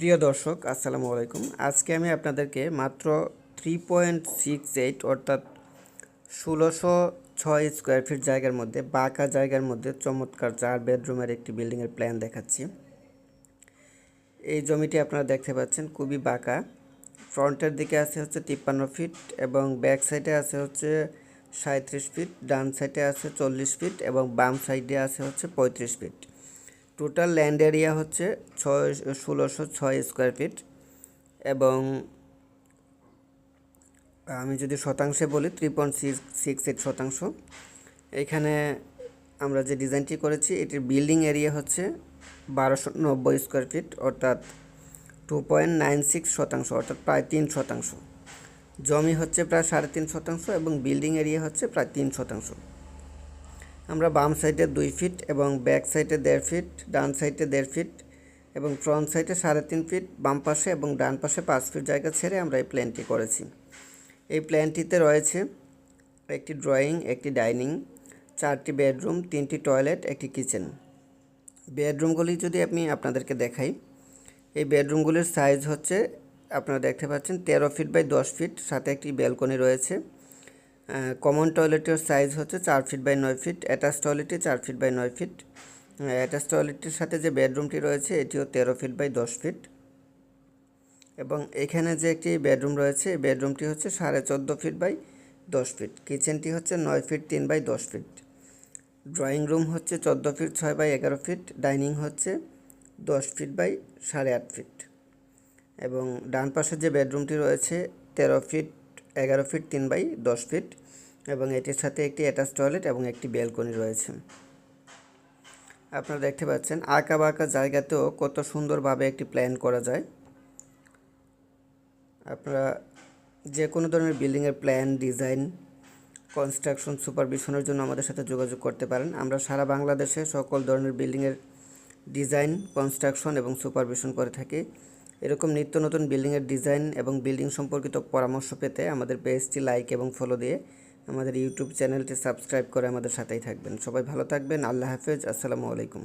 প্রিয় দর্শক, আসসালামু আলাইকুম। আজকে আমি আপনাদেরকে মাত্র থ্রি পয়েন্ট সিক্স এইট অর্থাৎ ষোলোশো ছয় স্কোয়ার ফিট জায়গার মধ্যে, বাঁকা জায়গার মধ্যে চমৎকার চার বেডরুমের একটি বিল্ডিংয়ের প্ল্যান দেখাচ্ছি। এই জমিটি আপনারা দেখতে পাচ্ছেন, খুবই বাঁকা। ফ্রন্টের দিকে আছে হচ্ছে তিপ্পান্ন ফিট এবং ব্যাক সাইডে আছে হচ্ছে সাঁত্রিশ ফিট ডান সাইডে আছে চল্লিশ ফিট এবং বাম সাইডে আছে হচ্ছে পঁয়ত্রিশ ফিট টোটাল ল্যান্ড এরিয়া হচ্ছে ছয়, ষোলোশো ছয় স্কোয়ার ফিট এবং আমি যদি শতাংশে বলি three point six six eight শতাংশ। এখানে আমরা যে ডিজাইনটি করেছি, এটির বিল্ডিং এরিয়া হচ্ছে বারোশো নব্বই স্কোয়ার ফিট, অর্থাৎ টু পয়েন্ট নাইন সিক্স শতাংশ, অর্থাৎ প্রায় তিন শতাংশ। জমি হচ্ছে প্রায় সাড়ে তিন শতাংশ এবং বিল্ডিং এরিয়া হচ্ছে প্রায় তিন শতাংশ। আমরা বাম সাইডে দুই ফিট এবং ব্যাক সাইডে দেড় ফিট, ডান সাইডে দেড় ফিট এবং ফ্রন্ট সাইডে সাড়ে তিন ফিট, বাম পাশে এবং ডান পাশে পাঁচ ফিট জায়গা ছেড়ে আমরা এই প্ল্যানটি করেছি। এই প্ল্যানটিতে রয়েছে একটি ড্রয়িং, একটি ডাইনিং, চারটি বেডরুম, তিনটি টয়লেট, একটি কিচেন। বেডরুমগুলি যদি আমি আপনাদেরকে দেখাই, এই বেডরুমগুলির সাইজ হচ্ছে, আপনারা দেখতে পাচ্ছেন, তেরো ফিট বাই দশ ফিট, সাথে একটি ব্যালকনি রয়েছে। কমন টয়লেটের সাইজ হচ্ছে চার ফিট বাই নয় ফিট অ্যাটাচ টয়লেটটি চার ফিট বাই নয় ফিট অ্যাটাচ টয়লেটটির সাথে যে বেডরুমটি রয়েছে, এটিও তেরো ফিট বাই দশ ফিট এবং এখানে যে একটি বেডরুম রয়েছে বেডরুমটি হচ্ছে সাড়ে চোদ্দ ফিট বাই দশ ফিট কিচেনটি হচ্ছে নয় ফিট তিন বাই দশ ফিট ড্রয়িং রুম হচ্ছে চোদ্দ ফিট ছয় বাই এগারো ফিট ডাইনিং হচ্ছে দশ ফিট বাই সাড়ে আট ফিট এবং ডান পাশে যে বেডরুমটি রয়েছে, তেরো ফিট এগারো ফিট তিন বাই দশ ফিট এবং এটির সাথে একটি অ্যাটাচ টয়লেট এবং একটি ব্যালকনি রয়েছে। আপনারা দেখতে পাচ্ছেন আঁকা বাঁকা জায়গাতেও কত সুন্দরভাবে একটি প্ল্যান করা যায়। আপনারা যে কোনো ধরনের বিল্ডিংয়ের প্ল্যান, ডিজাইন, কনস্ট্রাকশন, সুপারভিশনের জন্য আমাদের সাথে যোগাযোগ করতে পারেন। আমরা সারা বাংলাদেশে সকল ধরনের বিল্ডিংয়ের ডিজাইন, কনস্ট্রাকশন এবং সুপারভিশন করে থাকি। এরকম নিত্য নতুন বিল্ডিংয়ের ডিজাইন এবং বিল্ডিং সম্পর্কিত পরামর্শ পেতে আমাদের পেজটি লাইক এবং ফলো দিয়ে আমাদের ইউটিউব চ্যানেলটি সাবস্ক্রাইব করে আমাদের সাথেই থাকবেন। সবাই ভালো থাকবেন। আল্লাহ হাফেজ। আসসালামু আলাইকুম।